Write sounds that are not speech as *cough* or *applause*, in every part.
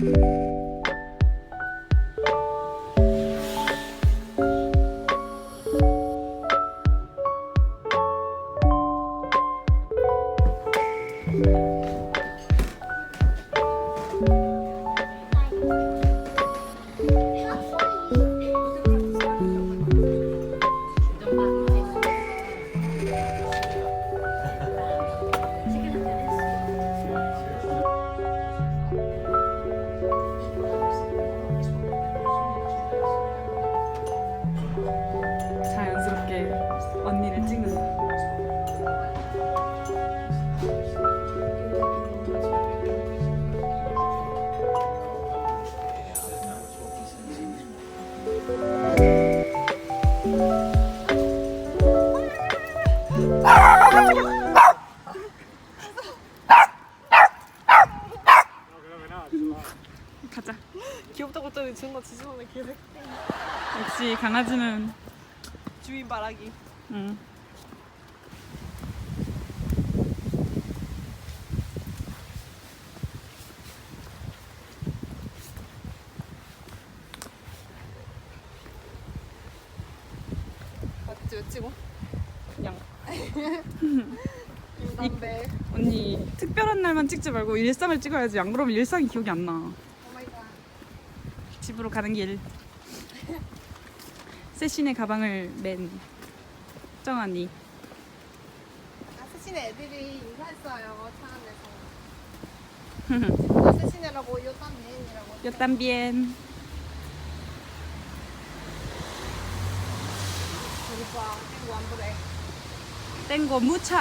Música *laughs* 귀엽다고 했더니 존나 지저분해 개새 역시 강아지는 주인 바라기 응. 맞지 왜 찍어? 양. *laughs* 담배 언니 특별한 날만 찍지 말고 일상을 찍어야지. 안 그러면 일상이 기억이 안 나. 집으로 가는 길. 세신의 가방을 맨 정한이. 아 세신의 애들이 인사했어요 차 안에서 나 세신이라고 요딴 메인이라고 Yo también. 저기 봐 땡구 안 보래 Tengo mucha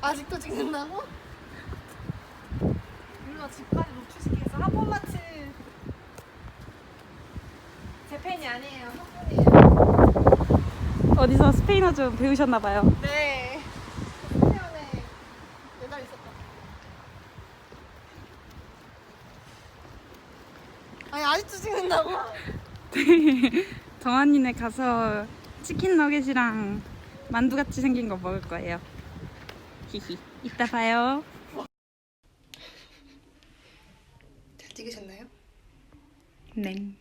아직도 찍는다고? 누나 집까지 노출시키겠어 한 번만 치. 제 팬이 아니에요 한 분이에요 어디서 스페인어 좀 배우셨나 봐요. 네 태연에 매달 있었다 아니 아직도 찍는다고? *laughs* 정한이네 가서 치킨 너겟이랑 만두 같이 생긴 거 먹을 거예요. 히히. *laughs* 이따 봐요. 잘 찍으셨나요? 네.